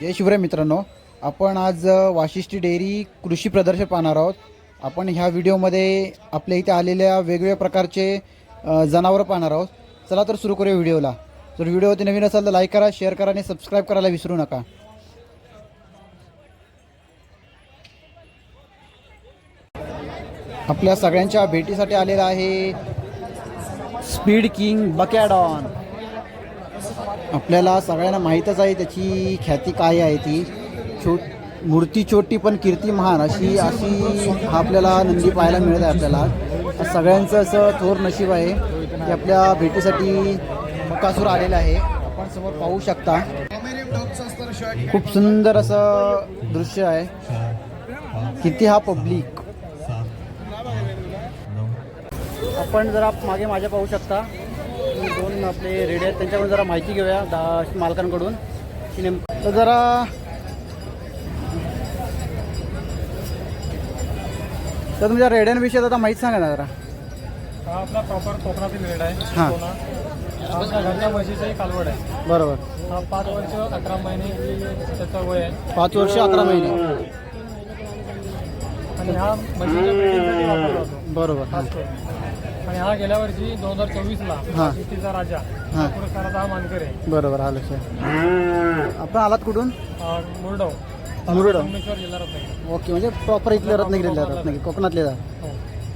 जय शिवराय मित्रांनो आपण आज वाशिष्ठी डेअरी कृषी प्रदर्शन पाहणार आहोत. आपण ह्या व्हिडिओमध्ये आपल्या इथे आलेल्या वेगवेगळ्या प्रकारचे जनावरं पाहणार आहोत. चला तर सुरू करूया व्हिडिओला. जर व्हिडिओवरती नवीन असाल तर लाईक करा शेअर करा आणि सबस्क्राईब करायला विसरू नका. आपल्या सगळ्यांच्या भेटीसाठी आलेला आहे स्पीड किंग बकॅडॉन. आपल्याला सगळ्यांना माहीतच आहे त्याची ख्याती काय आहे ती. छोट मूर्ती छोटी पण कीर्ती महान अशी अशी हा आपल्याला नंदी पाहायला मिळत आहे आपल्याला. सगळ्यांचं असं थोर नशीब आहे की आपल्या भेटीसाठी बकासूर आलेला आहे. आपण समोर पाहू शकता. खूप सुंदर असं दृश्य आहे. किती हा पब्लिक. आपण जरा मागे माझ्या पाहू शकता. हे दोन आपले रेडे आहेत. त्यांच्याकडून जरा माहिती घेऊया दहा मालकांकडून. की नेमकं तर जरा तर तुमच्या रेड्यांविषयी आता माहिती सांगा ना जरा. हा आपला प्रॉपर कोकणातील रेड आहे. हां. आपल्या घरच्या म्हशीचाही कालवड आहे. बरोबर. हा पाच वर्ष अकरा महिने त्याचं वय आहे. पाच वर्ष अकरा महिने. आणि हा म्हशीच्या ब्रिडिंगसाठी वापरला जातो बरोबर. हां खास करून. आणि हा गेल्या वर्षी दोन हजार हां. शेतीचा राजा हां. या पुरस्काराचा हा मानकर आहे. बरोबर हा लक्षात आपण आलात कुठून? मुरडव. मुरडव. संगमेश्वर जिल्हा रत्नागिरी. ओके म्हणजे प्रॉपर इथले रत्नागिरी रत्नागिरी कोकणातले जा. हो.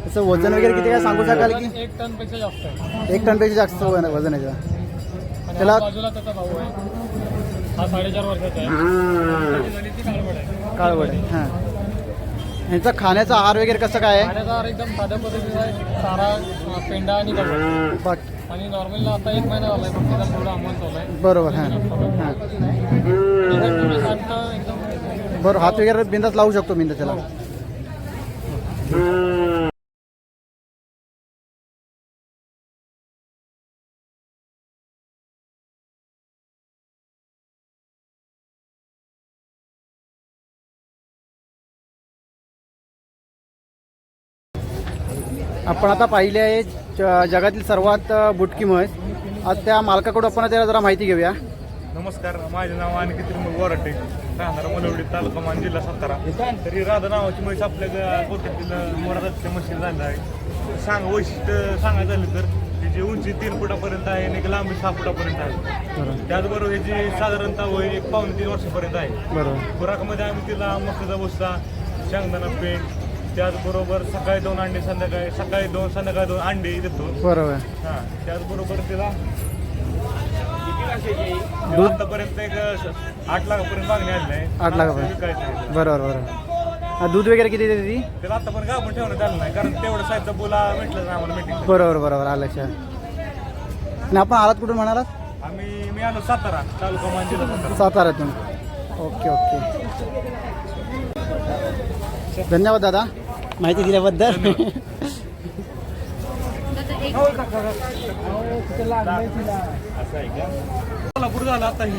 त्याचं वजन वगैरे किती काय सांगू शकाल की? एक टनपेक्षा जास्त आहे. एक टनपेक्षा जास्त वजन वजन आहे त्याचं. आणि त्याला- हा बाजूला त्याचा भाऊ आहे. हा साडेचार वर्षाचा आहे. त्याची झाली ती कालवड आहे. काळवड आहे हां. ह्यांचा खाण्याचा आहार वगैरे कसं काय आहे? खाण्याचा आहार एकदम साध्या पद्धतीचा आहे. अं, पेंडा आणि गवत बाकी आणि नॉर्मलला आता एक महिना झालाय फक्त त्याला थोडं आंबवून चालू आहे बरोबर हां. हां. एकदम तुम्ही शांत एकदम बरोबर हात वगैरे बिंदाच लावू शकतो बिंदा त्याला. आपण आता पाहिले आहे ज- जगातील सर्वात बुटकी म्हैस. आज त्या मालकाकडून आपण त्याला जरा माहिती घेऊया. नमस्कार माझे नाव आणखी त्रिमूल वराटे. राहणार मलवडी तालुका मान जिल्हा सातारा. तरी राधा नावाची म्हैस आपल्या गोठ्यातील मोरादाच्या मशीन झालं आहे. सांग वैशिष्ट्य सांगायचं झालं तर तिची उंची तीन फुटापर्यंत आहे आणि एक लांबी सहा फुटापर्यंत आहे. बरोबर. त्याचबरोबर याची साधारणतः वय एक पावणे तीन वर्षापर्यंत आहे. खुराकमध्ये आम्ही तिला मकाचा भुस्सा शेंगदाणा पेंट त्याचबरोबर सकाळी दोन अंडे संध्याकाळी सकाळी दोन संध्याकाळी दोन अंडे देतो बरोबर. हा त्याचबरोबर तिला दूध? आतापर्यंत एक आठ लाखापर्यंत मागणी आलेली आहे. आठ लाखापर्यंत. विकायचं आहे. बरोबर बरोबर. हा, दूध वगैरे किती देते ती? त्याला आतापर्यंत गाभून ठेवण्यात आलं नाही कारण तेवढं साईजचा बोला भेटलं नाही आम्हाला मीटिंग बरोबर बरोबर आलं लक्षात. आणि आपण आलात कुठून म्हणालात? आम्ही मी आलो सातारा तालुका मान जिल्हा सातारा साताऱ्यातून. Okay okay. धन्यवाद दादा. माहिती दिल्याबद्दल. असं आहे का कोल्हापूर झालं आता ही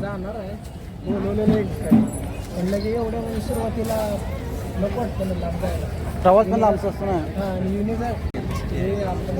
जाणार आहे. बोलवलेलं एक म्हणलं की एवढ्या म्हणजे सुरुवातीला नको वाटतं ना लांब जायला प्रवास पण लांबचा असतो ना हा युनिक आहे? हे आपलं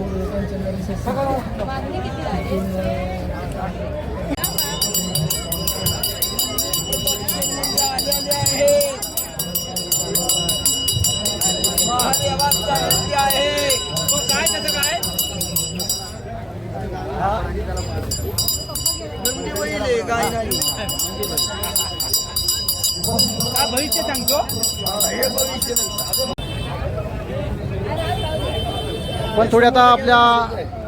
पण थोडी आता आपल्या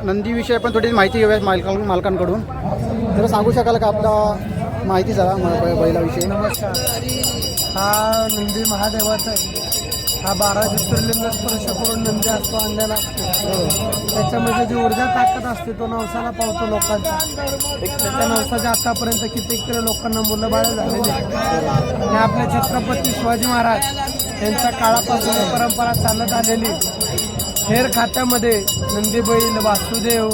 नंदीविषयी पण थोडी माहिती घेऊया मालकां मालकांकडून. जरा सांगू शकाल का आपला माहिती जरा बैलाविषयी? नमस्कार. हा नंदी महादेवाचा आहे. हा बारा ज्योतिर्लिंग स्पर्श करून नंदी असतो आणलेला असतो. त्याच्यामध्ये जी ऊर्जा ताकद असते तो नवसाला पावतो लोकांचा. त्याच्या नवसाच्या आतापर्यंत कितीतरी लोकांना मुलं बाळ झालेली आणि आपले छत्रपती शिवाजी महाराज यांच्या काळापासून परंपरा चालत आलेली हेर खात्यामध्ये नंदीबैल वासुदेव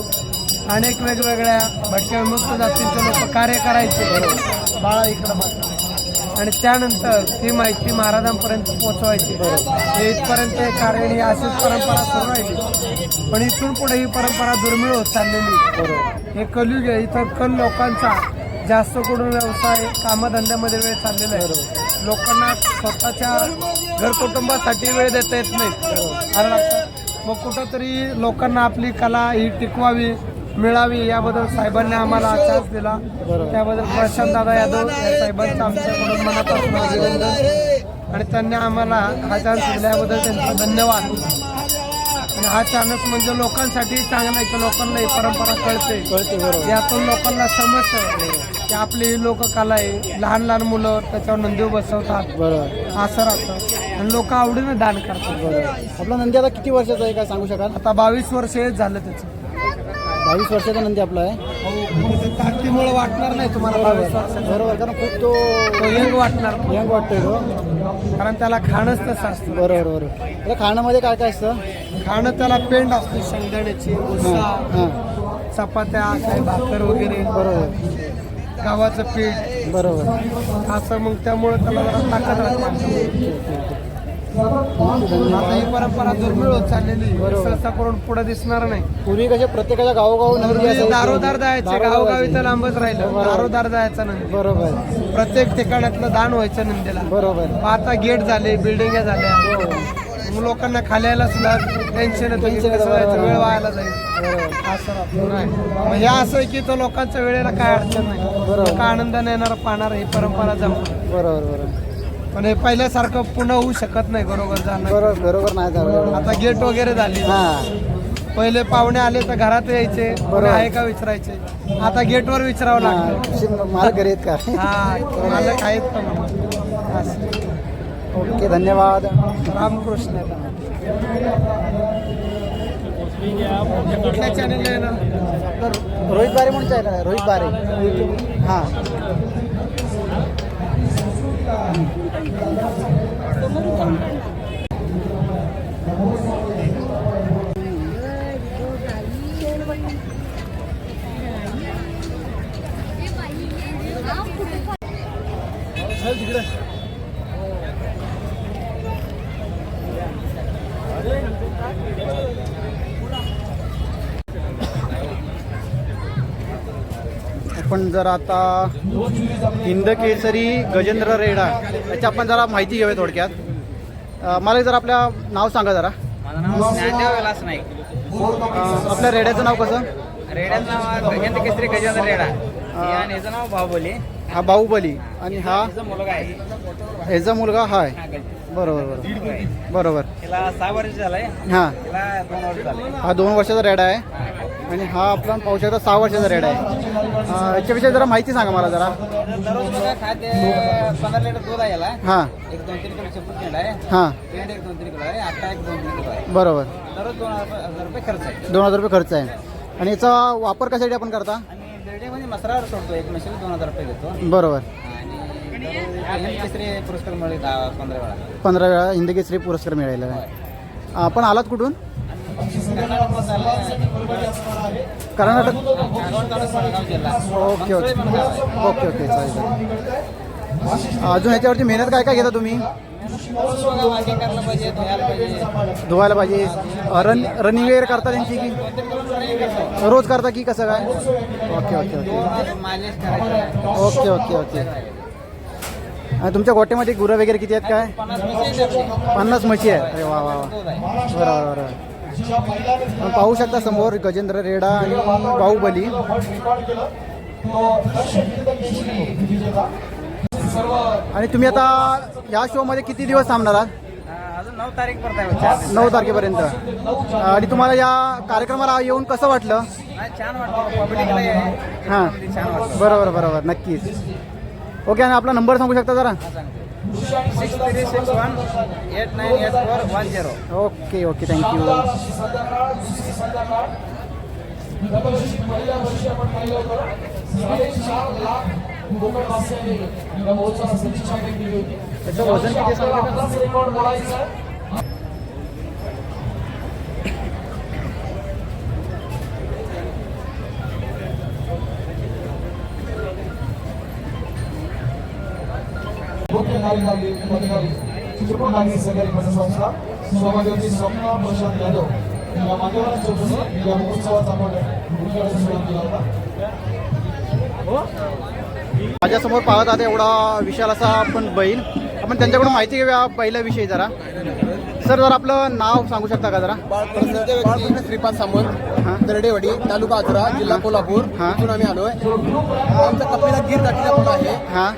अनेक वेगवेगळ्या भटक्या विमुक्त जातींचे लोक कार्य करायचे. बाळा इकडं बघ आणि त्यानंतर ती माहिती महाराजांपर्यंत पोहोचवायची. हे इथपर्यंत हे कार्य ही अशीच परंपरा सुरू राहिली. पण इथून पुढे ही परंपरा दुर्मिळ होत चाललेली. हे कलयुग आहे. इथं कल लोकांचा जास्त करून व्यवसाय कामधंद्यामध्ये वेळ चाललेला आहे. लोकांना स्वतःच्या घर कुटुंबासाठी वेळ देता येत नाही. कारण मग कुठंतरी लोकांना आपली कला ही टिकवावी. मिळावी याबद्दल साहेबांनी आम्हाला चान्स दिला. त्याबद्दल प्रशांत दादा यादव या साहेबांचं आमच्याकडून मनापासून अभिनंदन. आणि त्यांनी आम्हाला हा चान्स दिल्याबद्दल त्यांचा धन्यवाद. आणि हा चान्स म्हणजे लोकांसाठी चांगला आहे की लोकांना ही परंपरा कळते. यातून लोकांना समजतं की आपली ही लोककला आहे. लहान लहान मुलं त्याच्यावर नंदीव बसवतात. बरोबर. असं राहतं. आणि लोक आवडीनं दान करतात. बरोबर. आपला नंदी आता किती वर्षाचा आहे काय सांगू शकाल? आता बावीस वर्ष हेच झालं त्याचं. बावीस वर्षाचा नंदी आपला आहे. ताकदीमुळे वाटणार नाही तुम्हाला बावीस वर्षाचं. बरोबर कारण खूप तो तो यंग वाटणार. यंग वाटतोय तो. कारण त्याला खाणंच तसं असतं. बरोबर बरोबर. आता खाण्यामध्ये काय काय असतं? खाणं त्याला पेंड असते शेंगदाण्याची उसा हां. चपात्या काही भाकर वगैरे. बरोबर. गव्हाचं पीठ. बरोबर. असं मग त्यामुळे त्याला जरा ताकद राहते. आता ही परंपरा दुर्मिळ होत चाललेली. सहसा करून पुढे दिसणार नाही पूर्वी कसे प्रत्येकाच्या गावोगाव असायचे. दारोदार जायचे दारोदार गावोगावी तर जायचे. लांबच राहिलं. दारोदार जायचं नंदी बरोबर प्रत्येक ठिकाणातलं दान व्हायचं नंदीला बरोबर मग आता गेट झाले बिल्डिंग झाल्या मग लोकांना खाली यायला सुद्धा टेन्शन येतं की कसं. वेळ व्हायला जाईल असं राहतं. नाही. मग हे असं आहे की तो लोकांच्या वेळेला काय अडचण नाही बरोबर. लोक आनंदाने येणार पाहणार ही परंपरा जमणार बरोबर बरोबर पण हे पहिल्यासारखं पुन्हा होऊ शकत नाही बरोबर जाणं. बरोबर बरोबर नाही झालं आता गेट वगैरे झाली. हां. पहिले पाहुणे आले तर घरात यायचे कोणी. आहे का विचारायचे? आता गेटवर विचारावं लागतं. मला घरी आहेत का? हा मालक आहेत का? म्हणून असं. ओके धन्यवाद. रामकृष्ण. कुठल्या चॅनलला येणार? तर रोहित बारे म्हणून चॅनल आहे रोहित बारे. हां. आपण जर आता हिंद केसरी गजेंद्र रेडा याची आपण जरा माहिती घेऊया थोडक्यात. मला जर आपल्या नाव सांगा जरा. विलास नाईक. आपल्या रेड्याचं नाव कसं? रेड्याचं नाव गजेंद्र केसरी गजेंद्र रेडा. आणि याचं नाव बाहुबली. हा बाहुबली. आणि हा? मुलगा आहे. ह्याचा मुलगा हा आहे. बरोबर बरोबर. बरोबर. सहा वर्ष झालंय. हां. हा दोन वर्षाचा रेडा आहे. आणि हा आपला पाहू शकता सहा वर्षाचा रेडा आहे. याच्याविषयी जरा माहिती सांगा मला जरा. दररोज बघा खाद्य पंधरा लिटर दूध आहे याला. हां. एक दोन तीन पेंड आहे. हां. पेंड एक दोन तीन किलो आहे एक दोन तीन किलो आहे. बरोबर. दररोज दोन हजार रुपये खर्च आहे. दोन हजार रुपये खर्च आहे. आणि याचा वापर कशासाठी आपण करता? आणि मसरावर सोडतो एक मशीन दोन हजार रुपये घेतो. बरोबर. आणि केसरी पुरस्कार मिळेल दहा पंधरा वेळा. पंधरा वेळा हिंदी केसरी पुरस्कार मिळालेला आहे. आपण आलात कुठून? Karnataka okay okay. आहे. ओके ओके चालेल अजून ह्याच्यावरती मेहनत काय काय घेता तुम्ही? धुवायला पाहिजे. रन रनिंग वगैरे करता त्यांची की? रोज करता की कसं काय? Okay okay okay. Okay okay okay. आणि तुमच्या गोट्यामध्ये गुरं वगैरे किती आहेत काय? पन्नास आहे म्हशी आहेत. अरे वा वा वा. आहे. बरोबर बरोबर पाहू शकता समोर गजेंद्र रेडा आणि बाहुबली. आणि तुम्ही आता या शो मध्ये किती दिवस थांबणार आहात? नऊ. नऊ तारखेपर्यंत. आणि तुम्हाला या कार्यक्रमाला येऊन कसं वाटलं? छान हे- बरोबर बरोबर. नक्कीच. ओके आणि आपला नंबर सांगू शकता जरा? Six three six one eight nine eight four one zero okay okay thank you त्याचं वजन किती सांगू का? लागले पदाधिकारी चित्रपट लागले सहकारी पतसंस्था सौभाग्यवती स्वप्ना प्रशांत यादव या मान्यवरांच्या चौकशी या महोत्सवाचा आपण उद्घाटन सोहळा केला होता माझ्यासमोर पाहत आता एवढा विशाल असा आपण बैल आपण त्यांच्याकडून माहिती घेऊया बैलाविषयी जरा सर जर आपलं नाव सांगू शकता का जरा? बाळकृष्ण श्रीपाद. सामंत दरडेवाडी तालुका आजरा जिल्हा कोल्हापूर. हा. इथून आम्ही आलोय. आमचा कपिला गिर जातीचा पण आहे. हां.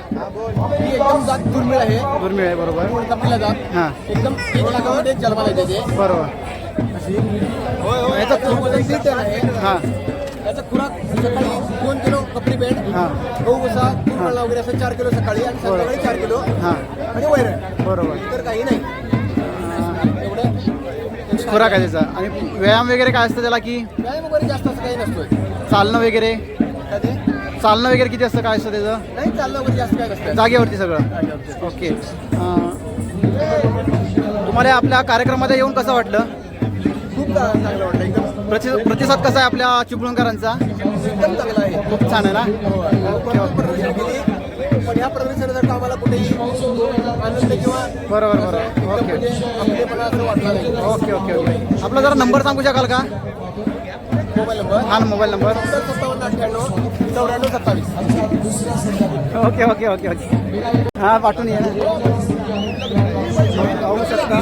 एकदम जात दुर्मिळ आहे. दुर्मिळ आहे बरोबर. कपिला जात. हां. एकदम एक लाखामध्ये जन्माला येते ते. बरोबर. याचा खूप आहे. हां. याचा खुराक सकाळी दोन किलो कपरी बेड हां. गहू भुसा तुरमळा वगैरे असं चार किलो सकाळी आणि संध्याकाळी चार किलो हां. आणि वैरण. बरोबर. इतर काही नाही. खुराक आहे त्याचा. आणि व्यायाम वगैरे काय असतं त्याला की व्यायाम वगैरे जास्त असं काही नसतोय. चालणं वगैरे? चालणं वगैरे किती असतं? काय असतं त्याचं? नाही चालणं वगैरे जास्त काय नसतं जागेवरती सगळं? ओके. तुम्हाला आपल्या कार्यक्रमामध्ये येऊन कसं वाटलं? खूप चांगलं वाटतं एकदम प्रति प्रतिसाद कसा आहे आपल्या चिपळूणकरांचा? एकदम चांगलं आहे. खूप छान आहे ना? भरपूर प्रदर्शन केली. पण ह्या प्रदर्शनाचा आम्हाला कुठेही आनंद किंवा बरोबर बरोबर. ओके. आपलेपणा असं वाटलं नाही. Okay okay okay. आपला जरा नंबर सांगू शकाल का? Mobile number. हा मोबाईल नंबर. सत्तर सत्तावन्न अठ्ठ्याण्णव चौऱ्याण्णव सत्तावीस. Okay okay okay okay. हां पाठवून या पाहू शकता.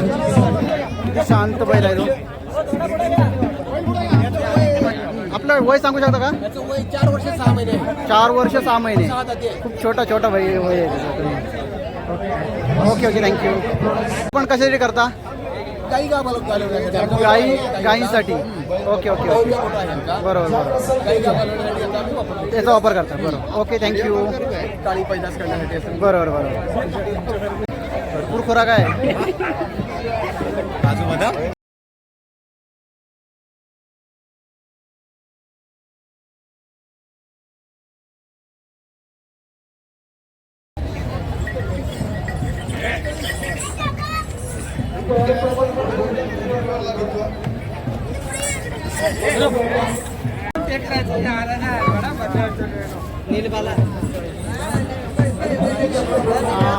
किती शांत बैल आहे तो. आपलं वय सांगू शकता का? याचं वय चार वर्ष सहा महिने आहे. चार वर्ष सहा महिने. सहा जाती आहे. खूप छोटा छोटा वय वय आहे त्याचं. ओके ओके थँक्यू पण कशासाठी करता? काही गावाला चालवण्यासाठी गाई गायींसाठी ओके ओके ओके. बरोबर बरोबर. काही गावाला आम्ही वापरतो त्याचा वापर करता बरोबर. ओके थँक्यू काळी पैदास करण्यासाठी असं. बरोबर बरोबर. भरपूर खुराक आहे.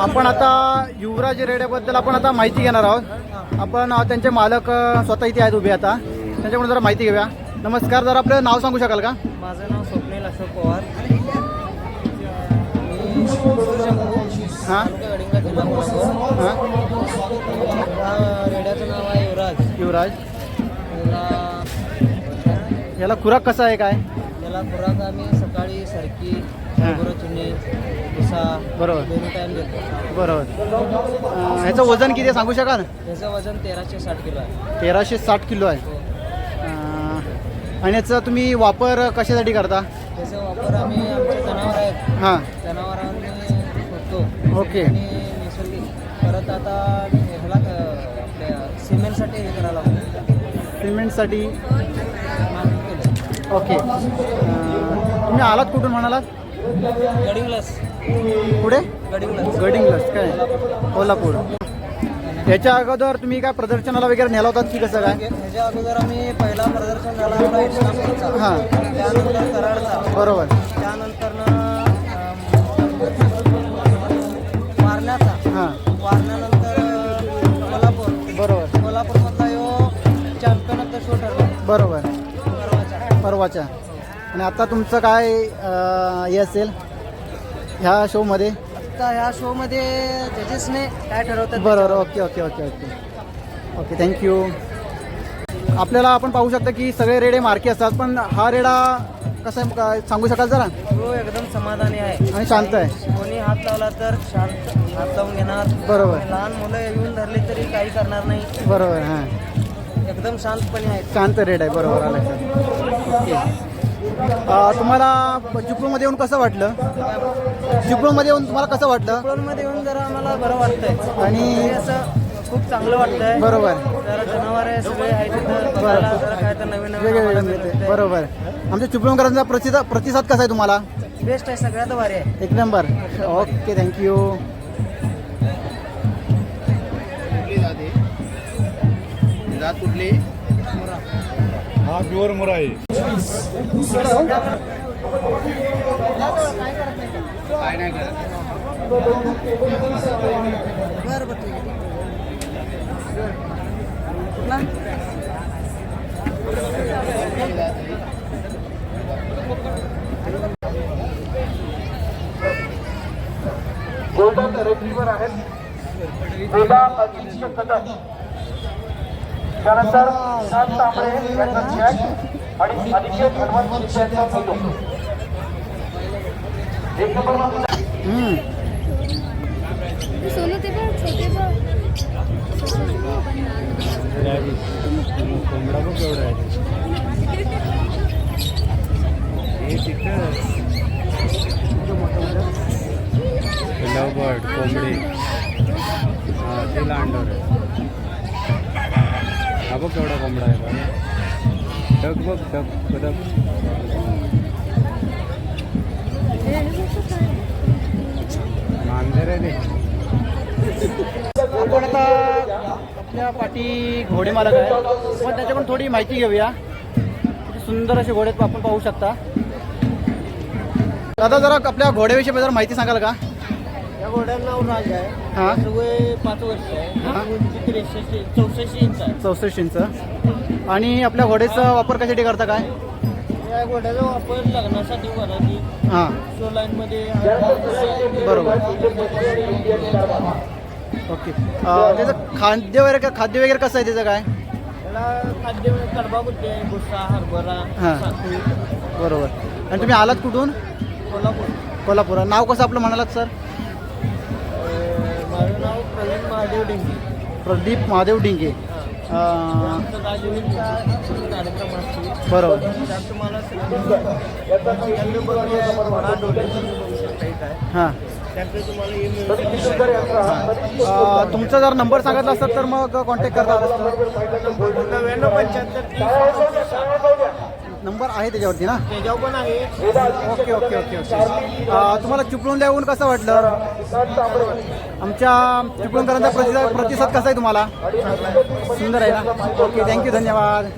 आपण आता युवराज रेड्याबद्दल आपण आता माहिती घेणार आहोत. आपण त्यांचे मालक स्वतः इथे आहेत उभे आता. त्यांच्याकडून जरा माहिती घेऊया. नमस्कार जरा आपलं नाव सांगू शकाल का? माझं नाव स्वप्नील अशोक पवार. हां. हां. रेड्याचं नाव आहे युवराज. युवराज. याला याला खुराक कसा आहे काय? याला खुराक आम्ही सकाळी सरकी हा. भुसा बरोबर. देतो. बरोबर. अं, ह्याचं वजन किती आहे सांगू शकाल? त्याचं वजन तेराशे साठ किलो आहे. तेराशे साठ किलो आहे. अं, आणि याचा तुम्ही वापर कशासाठी करता? त्याचा वापर आम्ही आमचे जनावर आहेत. हां. जनावरांनी ओके. आणि परत आता ह्याला क- आपल्या सिमेंटसाठी हे करायला लागतो सिमेंटसाठी? केलं. ओके. अं, तुम्ही आलात कुठून म्हणालात? गडिंग्लस. पुढे? गडिंग्लस. काय? कोल्हापूर. याच्या अगोदर तुम्ही काय प्रदर्शनाला वगैरे नेला होतात की कसं काय? ह्याच्या अगोदर आम्ही पहिला प्रदर्शन झाला आपला इस्लामपूरचा. हां. त्यानंतर कराडचा. बरोबर. त्यानंतर वारण्याचा. हां. वारण्यानंतर कोल्हापूर. बरोबर. कोल्हापूरमधला यो चॅम्पियन ऑफ द शो ठरला. बरोबर. परवाचा. परवाच्या आणि आता तुमचं काय अं, हे असेल? ह्या शोमध्ये आता ह्या शोमध्ये जजेसने काय ठरवतात बरोबर okay okay okay okay. Okay thank you आपल्याला आपण पाहू शकता की सगळे रेडे मार्के असतात पण हा रेडा कसा आहे सांगू शकाल जरा? तो एकदम समाधानी आहे. आणि शांत आहे. कोणी हात लावला तर शांत हात लावून घेणार. बरोबर. लहान मुलं येऊन धरली तरी काही करणार नाही. बरोबर हां. एकदम शांतपणे आहेत शांत रेड आहे बरोबर आलं ओके. तुम्हाला चिपळूणमध्ये येऊन कसं वाटलं? चिपळूणमध्ये येऊन तुम्हाला कसं वाटलं? मध्ये येऊन जरा आम्हाला बरं वाटतंय. आणि असं खूप चांगलं वाटतंय. बरोबर. जरा जनावर आहे सगळे आहे तिथं बघायला जरा काय तर नवीन मिळते. बरोबर. आमच्या चिपळूणकरांचा प्रतिसाद प्रतिसाद कसा आहे तुम्हाला? बेस्ट आहे सगळ्यात भारी आहे. एक नंबर. ओके थँक्यू जात कुठली हा प्युअर मुरा आहे काय नाही करत बरं बरं ठीक आहे कुठला गोल्डन रेट्रीवर आहेत. वेदा अजिंक्य कदम. त्यानंतर शांत तांबळे यांचा जॅक आणि अनिकेत हनुमंत यांचा फोटो. एक नंबर. सोनू ते बघ छोटे बघ लवबर्ड कोंबडी. हा ते लांडोर आहे. हा बघ केवढा कोंबडा आहे डग बघ मांजर आहे ते. आपण आता आपल्या पाठी घोडे मालक आहे पण त्याच्याकडून थोडी माहिती घेऊया. सुंदर असे घोडे आपण पाहू शकता. दादा जरा आपल्या घोड्याविषयी जरा माहिती सांगाल का? या घोड्याचं नाव राज आहे. हां. वय पाच वर्ष हा. आहे चौसष्ट इंच चौसष्ट इंच. आणि आपल्या घोड्याचा वापर कशासाठी करता काय? या घोड्याचा वापर लग्नासाठी करायची. हां. शो लाईन मध्ये बरोबर. ओके. अं, त्याचं खाद्य वगैरे का- खाद्य वगैरे कसं आहे त्याचं काय? त्याला खाद्य कडबा भुसा हरभरा हा. बरोबर. आणि तुम्ही आलात कुठून? कोल्हापूर. कोल्हापूर नाव कसं आपलं म्हणालात सर? अं, माझं नाव प्रवीण महादेव डेंगे. प्रदीप महादेव डिंगे. बरोबर. हां. तुमचा जर नंबर सांगितला असतात तर मग कॉन्टॅक्ट करता आला नव्याण्णव पंच्याहत्तर नंबर आहे त्याच्यावरती ना? त्याच्यावर पण आहे. Okay okay okay okay. तुम्हाला चिपळूण येऊन कसं वाटलं? आमच्या चिपळूणकरांचा प्रतिसाद प्रतिसाद कसा आहे तुम्हाला? सुंदर आहे ना? ओके थँक्यू धन्यवाद.